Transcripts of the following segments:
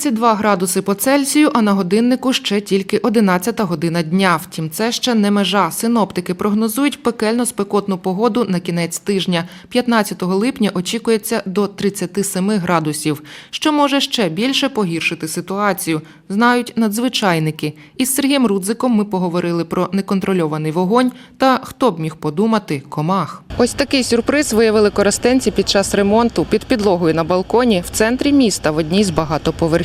32 градуси по Цельсію, а на годиннику ще тільки 11 година дня. Втім, це ще не межа. Синоптики прогнозують пекельно спекотну погоду на кінець тижня. 15 липня очікується до 37 градусів, що може ще більше погіршити ситуацію. Знають надзвичайники. Із Сергієм Рудзиком ми поговорили про неконтрольований вогонь та хто б міг подумати комах. Ось такий сюрприз виявили користенці під час ремонту під підлогою на балконі в центрі міста в одній з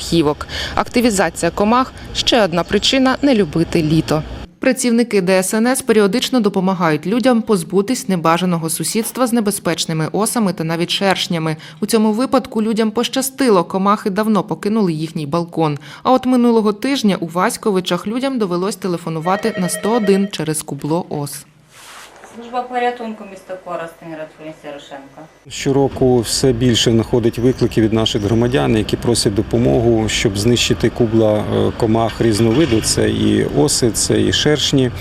багатоповерхівок. Активізація комах ще одна причина не любити літо. Працівники ДСНС періодично допомагають людям позбутись небажаного сусідства з небезпечними осами та навіть шершнями. У цьому випадку людям пощастило, комахи давно покинули їхній балкон. А от минулого тижня у Васьковичах людям довелось телефонувати на 101 через кубло ос. Служба порятунку міста Коростень, Ратфулін Сірошенко. Щороку все більше знаходить виклики від наших громадян, які просять допомогу, щоб знищити кубла е, комах різновиду. Це і оси, це і шершні.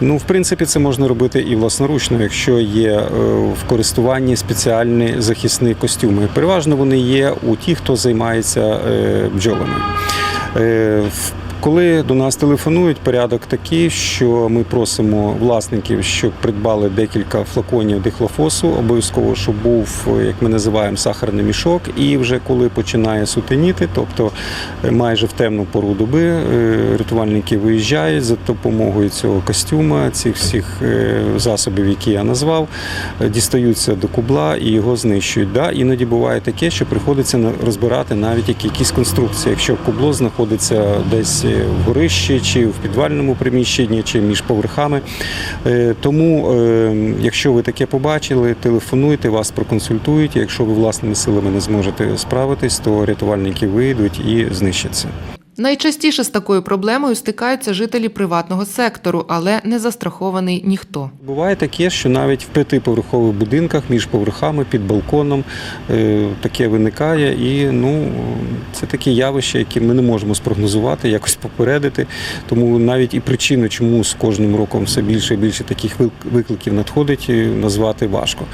Ну, в принципі, це можна робити і власноручно, якщо є е, в користуванні спеціальні захисні костюми. Переважно вони є у тих, хто займається е, бджолами. Коли до нас телефонують, порядок такий, що ми просимо власників, щоб придбали декілька флаконів дихлофосу, обов'язково, щоб був, як ми називаємо, сахарний мішок. І вже коли починає сутеніти, тобто е, майже в темну пору доби, е, рятувальники виїжджають за допомогою цього костюма, цих всіх е, засобів, які я назвав, дістаються до кубла і його знищують. Да? Іноді буває таке, що приходиться розбирати навіть якісь конструкції, якщо кубло знаходиться десь в горищі, чи в підвальному приміщенні, чи між поверхами. Е, Тому, е, якщо ви таке побачили, телефонуйте, вас проконсультують. Якщо ви власними силами не зможете справитись, то рятувальники вийдуть і знищать це. Найчастіше з такою проблемою стикаються жителі приватного сектору, але не застрахований ніхто. Буває таке, що навіть в п'ятиповерхових будинках між поверхами під балконом е, таке виникає, і ну це такі явища, які ми не можемо спрогнозувати, якось попередити. Тому навіть і причину, чому з кожним роком все більше і більше таких викликів надходить, е, назвати важко.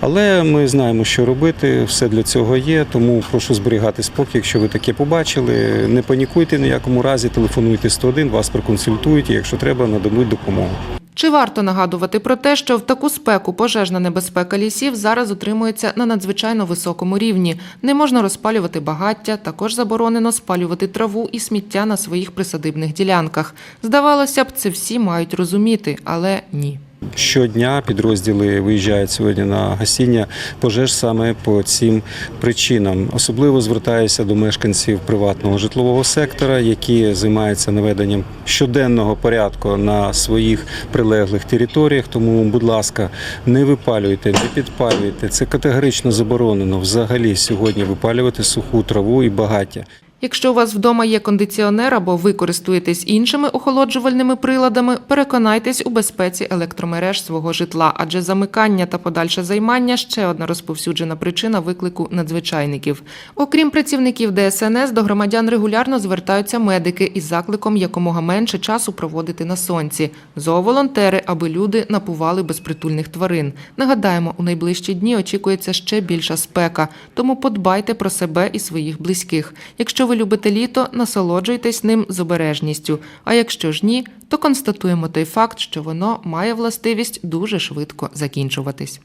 Але ми знаємо, що робити, все для цього є. Тому прошу зберігати спокій, якщо ви таке побачили. Не панікуйте ні в якому разі, телефонуйте 101, вас проконсультують, і якщо треба, нададуть допомогу. Чи варто нагадувати про те, що в таку спеку пожежна небезпека лісів зараз утримується на надзвичайно високому рівні? Не можна розпалювати багаття, також заборонено спалювати траву і сміття на своїх присадибних ділянках. Здавалося б, це всі мають розуміти, але ні. Щодня підрозділи виїжджають сьогодні на гасіння пожеж саме по цим причинам. Особливо звертаюся до мешканців приватного житлового сектора, які займаються наведенням щоденного порядку на своїх прилеглих територіях. Тому, будь ласка, не випалюйте, не підпалюйте. Це категорично заборонено взагалі сьогодні випалювати суху траву і багаття. Якщо у вас вдома є кондиціонер або ви користуєтесь іншими охолоджувальними приладами, переконайтесь у безпеці електромереж свого житла, адже замикання та подальше займання ще одна розповсюджена причина виклику надзвичайників. Окрім працівників ДСНС, до громадян регулярно звертаються медики із закликом якомога менше часу проводити на сонці. Зооволонтери, аби люди напували безпритульних тварин. Нагадаємо, у найближчі дні очікується ще більша спека, тому подбайте про себе і своїх близьких. Якщо ви любите літо, насолоджуйтесь ним з обережністю. А якщо ж ні, то констатуємо той факт, що воно має властивість дуже швидко закінчуватись.